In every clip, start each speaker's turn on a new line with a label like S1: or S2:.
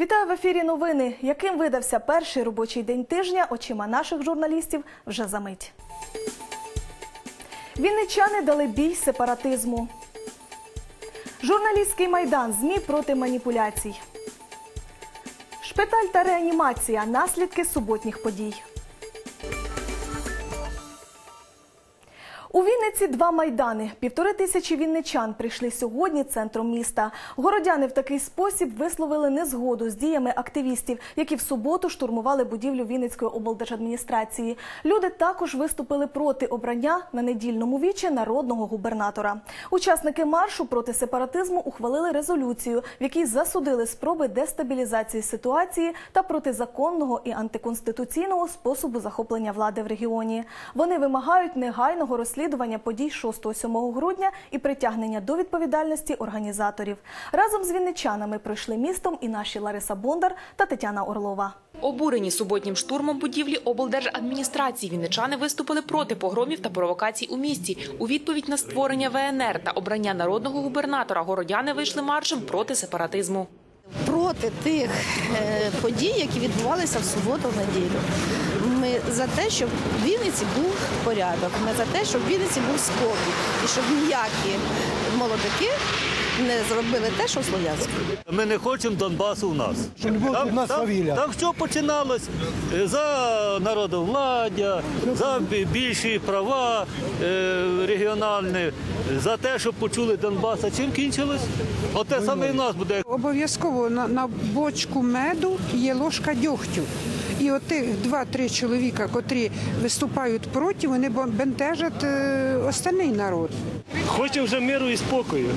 S1: Вітаю в ефірі новини. Яким видався перший робочий день тижня очима наших журналістів вже за мить. Вінничани дали бій сепаратизму. Журналістський майдан ЗМІ проти маніпуляцій. Шпиталь та реанімація. Наслідки суботніх подій. У Вінниці два майдани. Півтори тисячі вінничан прийшли сьогодні центром міста. Городяни в такий спосіб висловили незгоду з діями активістів, які в суботу штурмували будівлю Вінницької облдержадміністрації. Люди також виступили проти обрання на недільному вічі народного губернатора. Учасники маршу проти сепаратизму ухвалили резолюцію, в якій засудили спроби дестабілізації ситуації та протизаконного і антиконституційного способу захоплення влади в регіоні. Вони вимагають негайного розслідування подій 6-7 грудня і притягнення до відповідальності організаторів. Разом з вінничанами пройшли містом і наші Лариса Бондар та Тетяна Орлова.
S2: Обурені суботнім штурмом будівлі облдержадміністрації вінничани виступили проти погромів та провокацій у місті. У відповідь на створення ВНР та обрання народного губернатора городяни вийшли маршем проти сепаратизму.
S3: проти тих е, подій, які відбувалися в суботу-неділю. Ми за те, щоб в Вінниці був порядок. Ми за те, щоб в Вінниці був спокій і щоб ніякі молодики не зробили те, що в Слов'янську.
S4: Ми не хочемо Донбасу в нас.
S5: Щоб не було нас свавілля.
S4: так що починалось Е, за народовладдя, за більші права е, регіональні, за те, щоб почули Донбас. А чим кінчилось? Оте саме і в нас буде.
S6: Обов'язково на, на бочку меду є ложка дьогтю. І отих два-три чоловіка, котрі виступають проти, вони бентежать е, остальний народ.
S7: Хочу вже миру і спокою.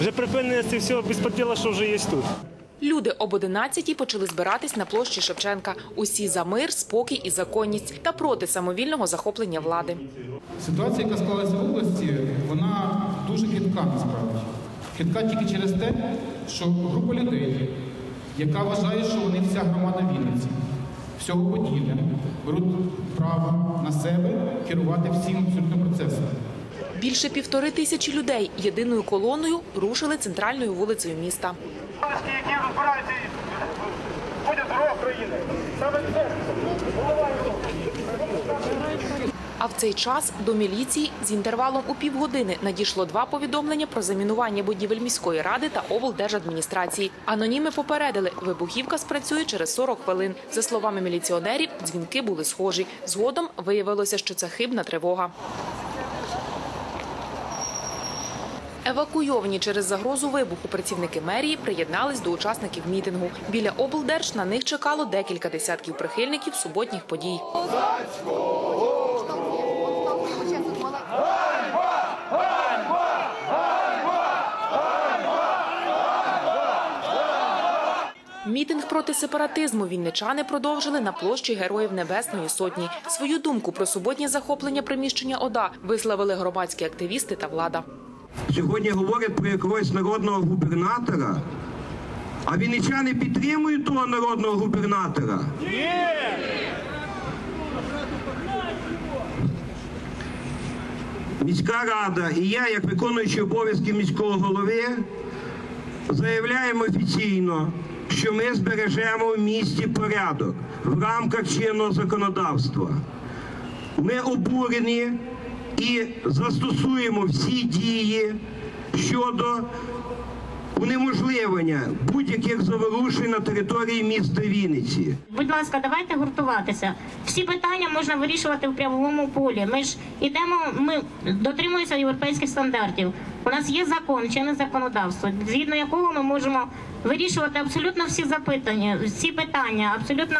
S7: Вже припинення цього всього безпреділа, що вже є тут.
S2: Люди об 11 почали збиратись на площі Шевченка. Усі за мир, спокій і законність та проти самовільного захоплення влади.
S8: Ситуація, яка склалася в області, вона дуже хитка насправді. Хитка тільки через те, що група людей, яка вважає, що вони вся громада Вінниці, всього поділля, беруть право на себе керувати всім абсолютно процесом.
S2: Більше півтори тисячі людей єдиною колоною рушили центральною вулицею міста.
S9: які розбираються і ходять дорог країни. Саме це
S2: А в цей час до міліції з інтервалом у півгодини надійшло два повідомлення про замінування будівель міської ради та облдержадміністрації. Аноніми попередили, вибухівка спрацює через 40 хвилин. За словами міліціонерів, дзвінки були схожі. Згодом виявилося, що це хибна тривога. Евакуйовані через загрозу вибуху працівники мерії приєднались до учасників мітингу. Біля облдерж на них чекало декілька десятків прихильників суботніх подій. Мітинг проти сепаратизму вінничани продовжили на площі Героїв Небесної Сотні. Свою думку про суботнє захоплення приміщення ОДА висловили громадські активісти та влада.
S10: Сьогодні говорять про якогось народного губернатора. А вінничани підтримують того народного губернатора? Міська рада і я, як виконуючий обов'язки міського голови, заявляємо офіційно, що ми збережемо в місті порядок в рамках чинного законодавства. Ми обурені і застосуємо всі дії щодо унеможливлення будь-яких заворушень на території міста Вінниці.
S11: Будь ласка, давайте гуртуватися. Всі питання можна вирішувати в прямовому полі. Ми ж ідемо, ми дотримуємося європейських стандартів. У нас є закон, чинне законодавство, згідно якого ми можемо вирішувати абсолютно всі запитання, всі питання, абсолютно.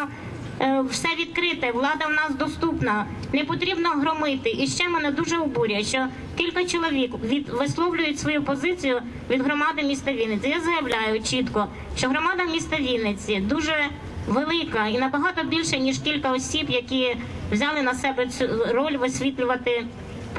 S11: е, Все відкрите, влада в нас доступна, не потрібно громити. І ще мене дуже обурює, що кілька чоловік від висловлюють свою позицію від громади міста Вінниці. Я заявляю чітко, що громада міста Вінниці дуже велика і набагато більше ніж кілька осіб, які взяли на себе цю роль висвітлювати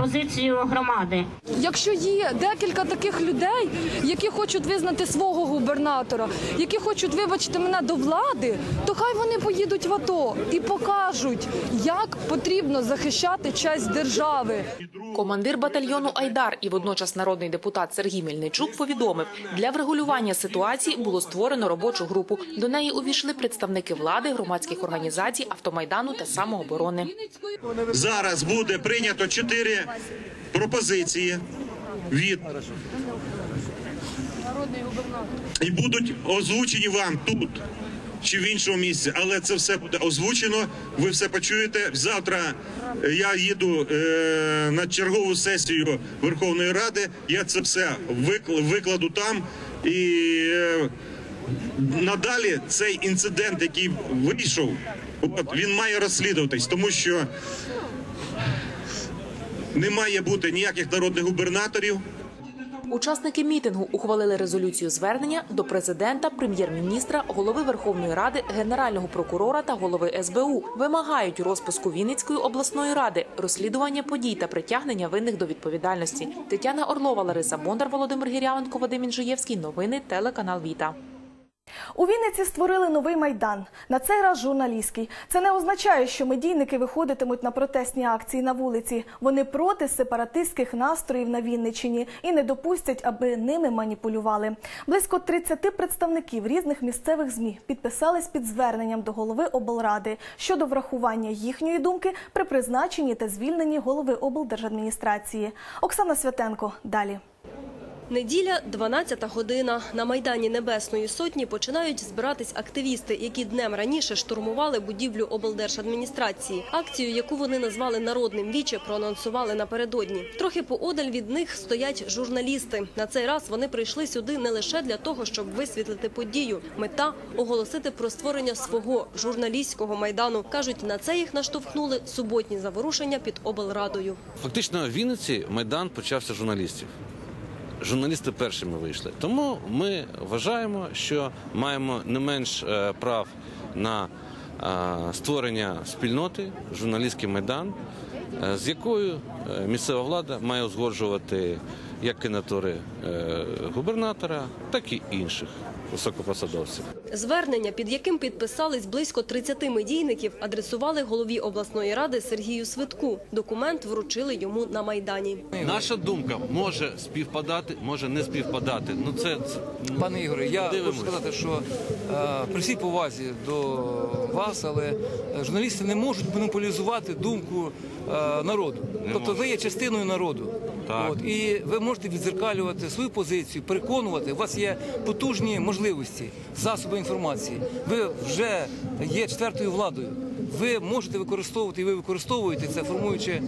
S12: позицію громади.
S5: Якщо є декілька таких людей, які хочуть визнати свого губернатора, які хочуть вибачити мене до влади, то хай вони поїдуть в АТО і покажуть, як потрібно захищати честь держави.
S2: Командир батальйону Айдар і водночас народний депутат Сергій Мельничук повідомив, для врегулювання ситуації було створено робочу групу. До неї увійшли представники влади, громадських організацій, автомайдану та самооборони.
S13: Зараз буде прийнято чотири пропозиції від і будуть озвучені вам тут чи в іншому місці, але це все буде озвучено. Ви все почуєте. Завтра е, я їду е, на чергову сесію Верховної Ради. Я це все викладу там і. Е, Надалі цей інцидент, який вийшов, от він має розслідуватись, тому що не має бути ніяких народних губернаторів.
S2: Учасники мітингу ухвалили резолюцію звернення до президента, прем'єр-міністра, голови Верховної Ради, генерального прокурора та голови СБУ. Вимагають розпуску Вінницької обласної ради, розслідування подій та притягнення винних до відповідальності. Тетяна Орлова, Лариса Бондар, Володимир Гірявенко, Вадим Інжиєвський. Новини телеканал Віта.
S1: У Вінниці створили новий майдан. На цей раз журналістський. Це не означає, що медійники виходитимуть на протестні акції на вулиці. Вони проти сепаратистських настроїв на Вінниччині і не допустять, аби ними маніпулювали. Близько 30 представників різних місцевих змі підписались під зверненням до голови облради щодо врахування їхньої думки при призначенні та звільненні голови облдержадміністрації. Оксана Святенко далі.
S14: Неділя, 12 година. На Майдані Небесної Сотні починають збиратись активісти, які днем раніше штурмували будівлю облдержадміністрації. Акцію, яку вони назвали «Народним віче», проанонсували напередодні. Трохи поодаль від них стоять журналісти. На цей раз вони прийшли сюди не лише для того, щоб висвітлити подію. Мета – оголосити про створення свого журналістського майдану. Кажуть, на це їх наштовхнули суботні заворушення під облрадою.
S15: Фактично в Вінниці майдан почався журналістів. Журналісти першими вийшли. Тому ми вважаємо, що маємо не менш е, прав на е, створення спільноти, журналістський майдан, е, з якою місцева влада має узгоджувати як кандидатури е, губернатора, так і інших високопосадовців.
S14: Звернення, під яким підписались близько 30 медійників, адресували голові обласної ради Сергію Свитку. Документ вручили йому на Майдані.
S15: Наша думка може співпадати, може не співпадати. Ну це, це
S16: Пане Ігоре, я
S15: Дивимось.
S16: хочу сказати, що е, при всій повазі до вас, але е, журналісти не можуть монополізувати думку е, народу. Тобто ви є частиною народу.
S15: Так.
S16: От, і ви можете відзеркалювати свою позицію, переконувати. У вас є потужні можливості, засоби інформації. Ви вже є четвертою владою. Ви можете використовувати і ви використовуєте це, формуючи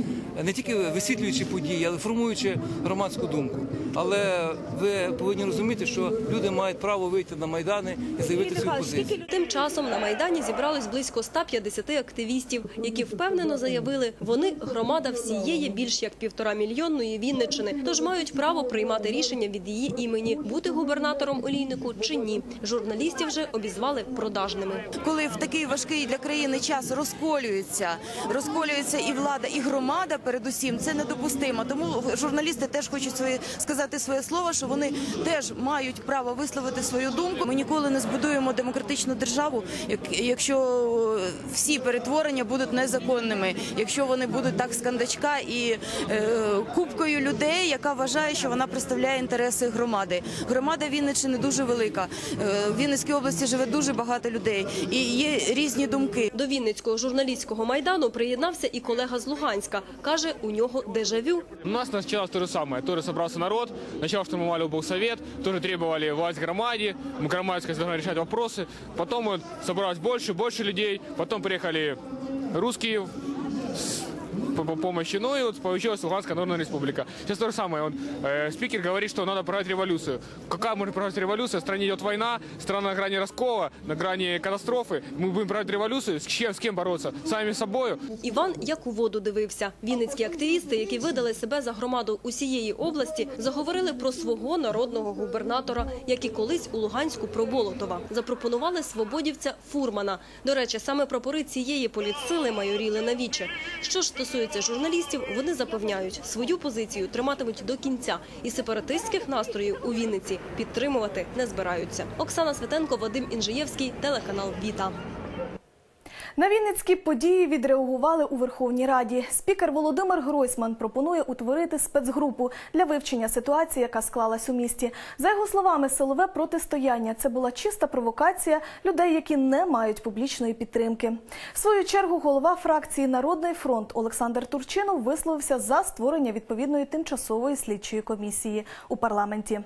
S16: не тільки висвітлюючи події, але формуючи громадську думку. Але ви повинні розуміти, що люди мають право вийти на майдани і заявити свою позицію.
S14: Тим часом на Майдані зібрались близько 150 активістів, які впевнено заявили, вони громада всієї більш як півтора мільйонної Вінниччини, тож мають право приймати рішення від її імені, бути губернатором олійнику чи ні. Журналістів же обізвали продажними.
S10: коли в такий важкий для країни час розколюється, розколюється і влада, і громада. Передусім, це недопустимо. Тому журналісти теж хочуть своє сказати своє слово, що вони теж мають право висловити свою думку. Ми ніколи не збудуємо демократичну державу, якщо всі перетворення будуть незаконними, якщо вони будуть так з кандачка і е, купкою людей, яка вважає, що вона представляє інтереси громади. Громада Вінниччини дуже велика. Е, В Вінницькій області живе дуже багато людей, і є різні думки.
S14: До Вінницького журналістського майдану приєднався і колега з Луганська. Каже, у нього дежавю.
S11: У нас началось то же самое. Тоже собрался народ, сначала штурмовали облсовет, тоже требовали власть громаде, мы громадской должны решать вопросы. Потом вот собралось больше, больше людей, потом приехали русские с- по, по помощи, ну и вот получилась Луганская Народная Республика. Сейчас то же самое. Он, э, спикер говорит, что надо проводить революцию. Какая может проводить революция? В стране идет война, страна на грани раскола, на грани катастрофы. Мы будем проводить революцию. С чем, с кем бороться? Сами с собой.
S14: Іван як у воду дивився. Вінницькі активісти, які видали себе за громаду усієї області, заговорили про свого народного губернатора, як і колись у Луганську про Болотова. Запропонували свободівця Фурмана. До речі, саме прапори цієї політсили майоріли на віче. Що ж стосується журналістів, вони запевняють, свою позицію триматимуть до кінця і сепаратистських настроїв у Вінниці підтримувати не збираються. Оксана Светенко, Вадим Інжиєвський, телеканал Віта.
S1: На Вінницькі події відреагували у Верховній Раді. Спікер Володимир Гройсман пропонує утворити спецгрупу для вивчення ситуації, яка склалась у місті. За його словами, силове протистояння це була чиста провокація людей, які не мають публічної підтримки. В свою чергу голова фракції Народний фронт Олександр Турчинов висловився за створення відповідної тимчасової слідчої комісії у парламенті.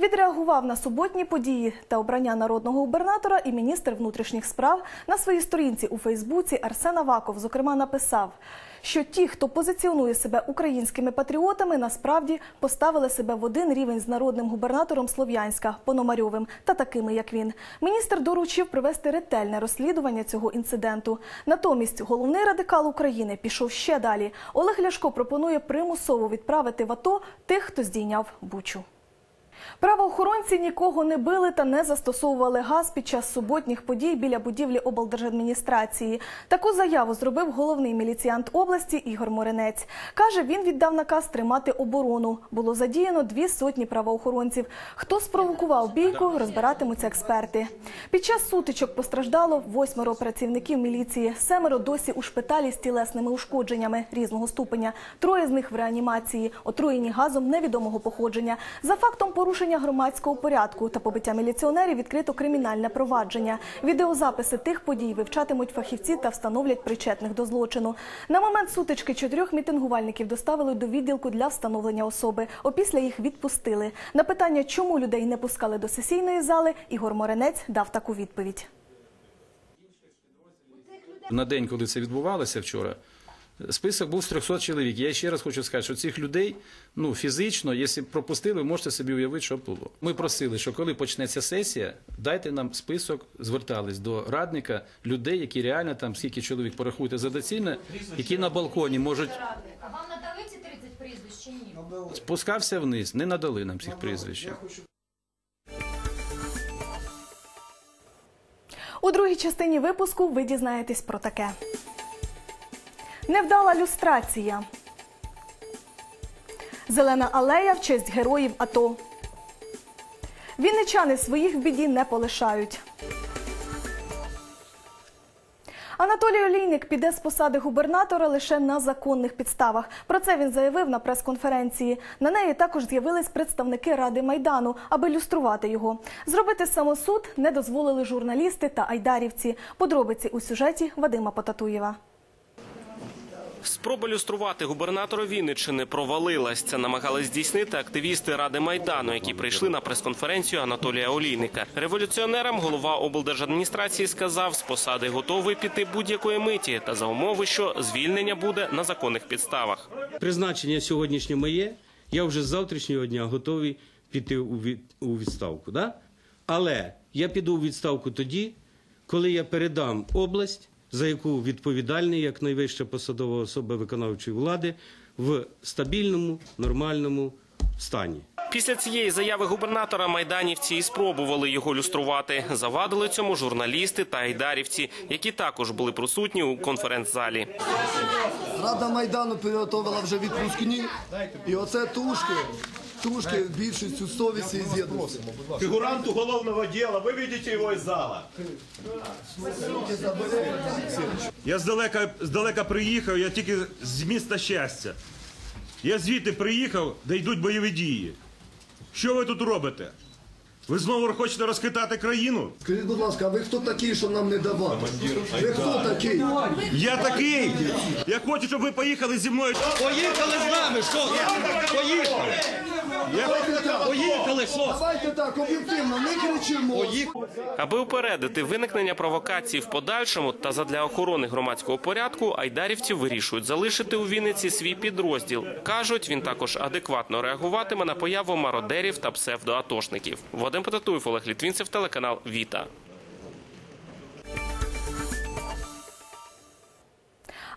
S1: Відреагував на суботні події та обрання народного губернатора і міністр внутрішніх справ на своїй сторінці у Фейсбуці Арсен Аваков, зокрема, написав, що ті, хто позиціонує себе українськими патріотами, насправді поставили себе в один рівень з народним губернатором Слов'янська Пономарьовим та такими, як він. Міністр доручив провести ретельне розслідування цього інциденту. Натомість головний радикал України пішов ще далі. Олег Ляшко пропонує примусово відправити в АТО тих, хто здійняв Бучу. Правоохоронці нікого не били та не застосовували газ під час суботніх подій біля будівлі облдержадміністрації. Таку заяву зробив головний міліціант області Ігор Моренець. Каже, він віддав наказ тримати оборону. Було задіяно дві сотні правоохоронців. Хто спровокував бійку, розбиратимуться експерти. Під час сутичок постраждало восьмеро працівників міліції. Семеро досі у шпиталі з тілесними ушкодженнями різного ступеня. Троє з них в реанімації, отруєні газом невідомого походження. За фактом порушення громадського порядку та побиття міліціонерів відкрито кримінальне провадження. Відеозаписи тих подій вивчатимуть фахівці та встановлять причетних до злочину. На момент сутички чотирьох мітингувальників доставили до відділку для встановлення особи. Опісля їх відпустили. На питання, чому людей не пускали до сесійної зали, Ігор Моренець дав таку відповідь.
S17: На день, коли це відбувалося вчора, список був з 300 чоловік. Я ще раз хочу сказати, що цих людей ну, фізично, якщо б пропустили, ви можете собі уявити, що було. Ми просили, що коли почнеться сесія, дайте нам список, звертались до радника людей, які реально там, скільки чоловік порахуйте за доцільне, які на балконі можуть
S18: А вам надали ці 30 прізвищ чи ні?
S17: спускався вниз, не надали нам цих прізвищ.
S1: У другій частині випуску ви дізнаєтесь про таке. Невдала люстрація. Зелена алея в честь героїв АТО. Вінничани своїх в біді не полишають. Анатолій Олійник піде з посади губернатора лише на законних підставах. Про це він заявив на прес-конференції. На неї також з'явились представники Ради Майдану, аби люструвати його. Зробити самосуд не дозволили журналісти та айдарівці. Подробиці у сюжеті Вадима Потатуєва.
S19: Спроба люструвати губернатора Вінниччини провалилась. Це намагались здійснити активісти Ради Майдану, які прийшли на прес-конференцію Анатолія Олійника. Революціонерам голова облдержадміністрації сказав, з посади готовий піти будь-якої миті та за умови, що звільнення буде на законних підставах.
S20: Призначення сьогоднішнє моє, я вже з завтрашнього дня готовий піти у, відставку. Да? Але я піду у відставку тоді, коли я передам область, за яку відповідальний як найвища посадова особа виконавчої влади, в стабільному, нормальному стані.
S19: Після цієї заяви губернатора майданівці і спробували його люструвати. Завадили цьому журналісти та айдарівці, які також були присутні у конференц-залі.
S21: Рада Майдану підготовила вже відпускні, і оце тушки, тушки більшістю совісті і з'єдності.
S22: Фигуранту уголовного дела, ви бачите його із зала.
S13: Я здалека, здалека приїхав, я тільки з міста щастя. Я звідти приїхав, де йдуть бойові дії. Що ви тут робите? Ви знову хочете розхитати країну?
S21: Скажіть, будь ласка, а ви хто такий, що нам не давати? Ви хто такий?
S13: Я такий! Я хочу, щоб ви поїхали зі мною.
S22: Поїхали з нами, що? Поїхали!
S21: Поїхали, що? Давайте так, об'єктивно, не кричимо.
S19: Аби упередити виникнення провокацій в подальшому та задля охорони громадського порядку, айдарівці вирішують залишити у Вінниці свій підрозділ. кажуть, він також адекватно реагуватиме на появу мародерів та псевдоатошників. Вадим Потатуєв, Олег Літвінцев, телеканал Віта.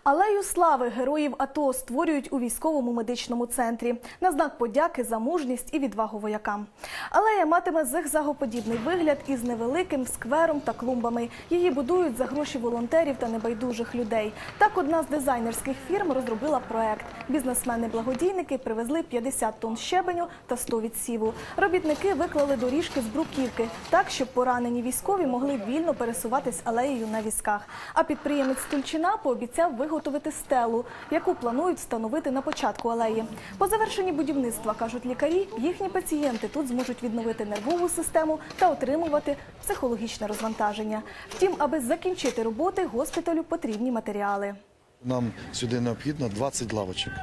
S1: Алею слави героїв АТО створюють у військовому медичному центрі на знак подяки за мужність і відвагу воякам. Алея матиме зигзагоподібний вигляд із невеликим сквером та клумбами. Її будують за гроші волонтерів та небайдужих людей. Так, одна з дизайнерських фірм розробила проект. Бізнесмени-благодійники привезли 50 тонн щебеню та 100 відсіву. Робітники виклали доріжки з бруківки так, щоб поранені військові могли вільно пересуватись алеєю на візках. А підприємець Тульчина пообіцяв виготовити стелу, яку планують встановити на початку алеї. По завершенні будівництва, кажуть лікарі, їхні пацієнти тут зможуть відновити нервову систему та отримувати психологічне розвантаження. Втім, аби закінчити роботи, госпіталю потрібні матеріали.
S23: Нам сюди необхідно 20 лавочок.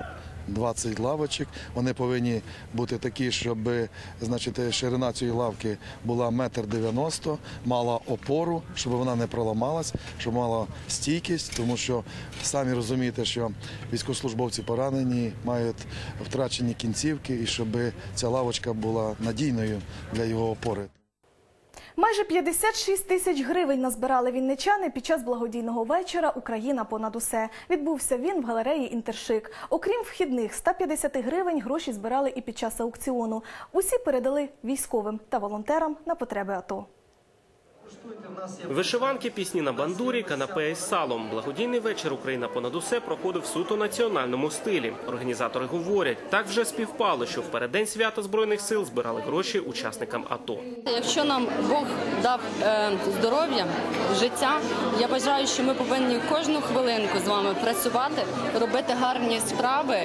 S23: 20 лавочок. Вони повинні бути такі, щоб значить, ширина цієї лавки була метр дев'яносто, мала опору, щоб вона не проламалась, щоб мала стійкість, тому що самі розумієте, що військовослужбовці поранені, мають втрачені кінцівки, і щоб ця лавочка була надійною для його опори.
S1: Майже 56 тисяч гривень назбирали вінничани під час благодійного вечора Україна понад усе. Відбувся він в галереї Інтершик. Окрім вхідних 150 гривень, гроші збирали і під час аукціону. Усі передали військовим та волонтерам на потреби АТО.
S19: Вишиванки, пісні на бандурі, канапе із салом. Благодійний вечір Україна понад усе проходив суто національному стилі. Організатори говорять, так вже співпало, що в переддень свята збройних сил збирали гроші учасникам АТО.
S24: Якщо нам Бог дав е, здоров'я, життя, я бажаю, що ми повинні кожну хвилинку з вами працювати, робити гарні справи,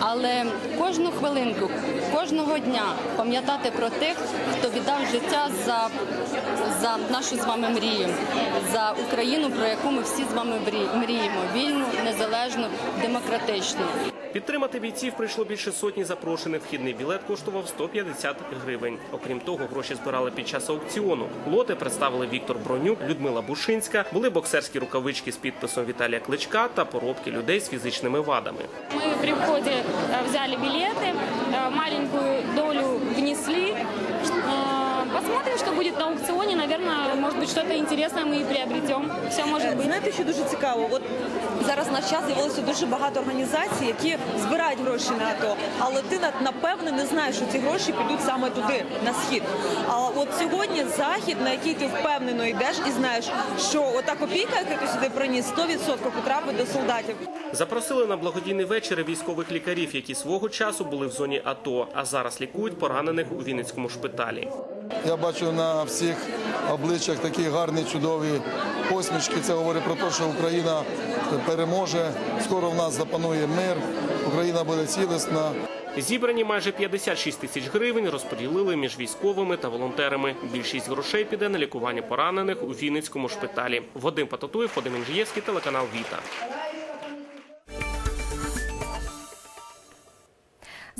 S24: але кожну хвилинку, кожного дня пам'ятати про тих, хто віддав життя за, за нашу з вами мрію, за Україну, про яку ми всі з вами мрі- мріємо: вільну, незалежну, демократичну.
S19: Підтримати бійців прийшло більше сотні запрошених. Вхідний білет коштував 150 гривень. Окрім того, гроші збирали під час аукціону. Лоти представили Віктор Бронюк, Людмила Бушинська, були боксерські рукавички з підписом Віталія Кличка та поробки людей з фізичними вадами.
S25: Мы при входе э, взяли билеты, э, маленькую долю внесли. Э, Посмотрим, что будет на аукционе. Наверное, может быть, что-то интересное мы и приобретем. Все может быть.
S26: Знаєте, що дуже цікаво? От зараз на час з'явилося дуже багато організацій, які збирають гроші на АТО, але ти напевне не знаєш, що ці гроші підуть саме туди, на схід. А от сьогодні захід, на який ти впевнено йдеш і знаєш, що ота копійка, яку ти сюди приніс, 100% потрапить до солдатів.
S19: Запросили на благодійний вечір військових лікарів, які свого часу були в зоні АТО, а зараз лікують поранених у Вінницькому шпиталі.
S23: Я бачу на всіх обличчях такі гарні, чудові посмішки. Це говорить про те, що Україна переможе. Скоро в нас запанує мир, Україна буде цілісна.
S19: Зібрані майже 56 тисяч гривень розподілили між військовими та волонтерами. Більшість грошей піде на лікування поранених у Вінницькому шпиталі. Вадим Пататуєв, Вадим Інжиєвський, телеканал Віта.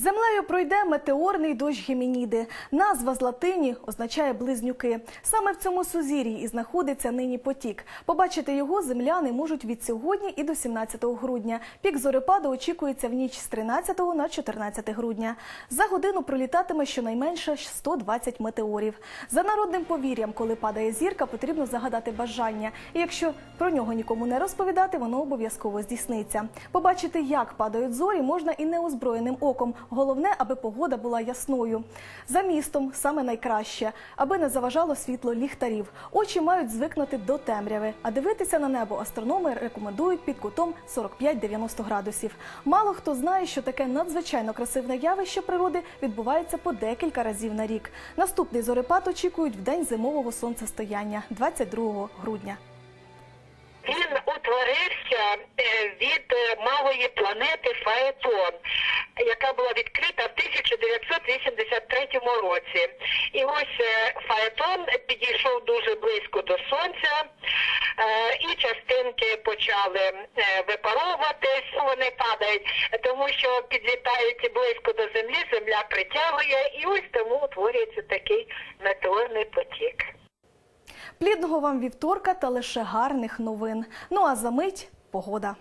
S1: Землею пройде метеорний дощ Гемініди. Назва з латині означає близнюки. Саме в цьому сузір'ї і знаходиться нині потік. Побачити його земляни можуть від сьогодні і до 17 грудня. Пік зорепаду очікується в ніч з 13 на 14 грудня. За годину пролітатиме щонайменше 120 метеорів. За народним повір'ям, коли падає зірка, потрібно загадати бажання. І якщо про нього нікому не розповідати, воно обов'язково здійсниться. Побачити, як падають зорі, можна і неозброєним оком. Головне, аби погода була ясною. За містом саме найкраще, аби не заважало світло ліхтарів. Очі мають звикнути до темряви, а дивитися на небо астрономи рекомендують під кутом 45-90 градусів. Мало хто знає, що таке надзвичайно красивне явище природи відбувається по декілька разів на рік. Наступний зорепад очікують в день зимового сонцестояння 22 грудня.
S27: Він утворився е, від е, малої планети Фаетон, яка була відкрита в 1983 році. І ось е, Фаетон підійшов дуже близько до сонця, і частинки почали випаровуватись, вони падають, тому що підлітають близько до землі, земля притягує, і ось тому утворюється такий метеорний потік.
S1: Плідного вам вівторка та лише гарних новин. Ну а за мить погода.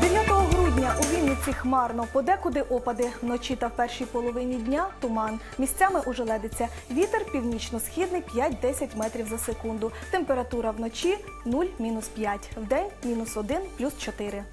S1: 9 грудня у Вінниці хмарно, подекуди опади. Вночі та в першій половині дня туман. Місцями ожеледиться. Вітер північно-східний 5-10 метрів за секунду. Температура вночі 0-5. Вдень мінус 1 плюс 4.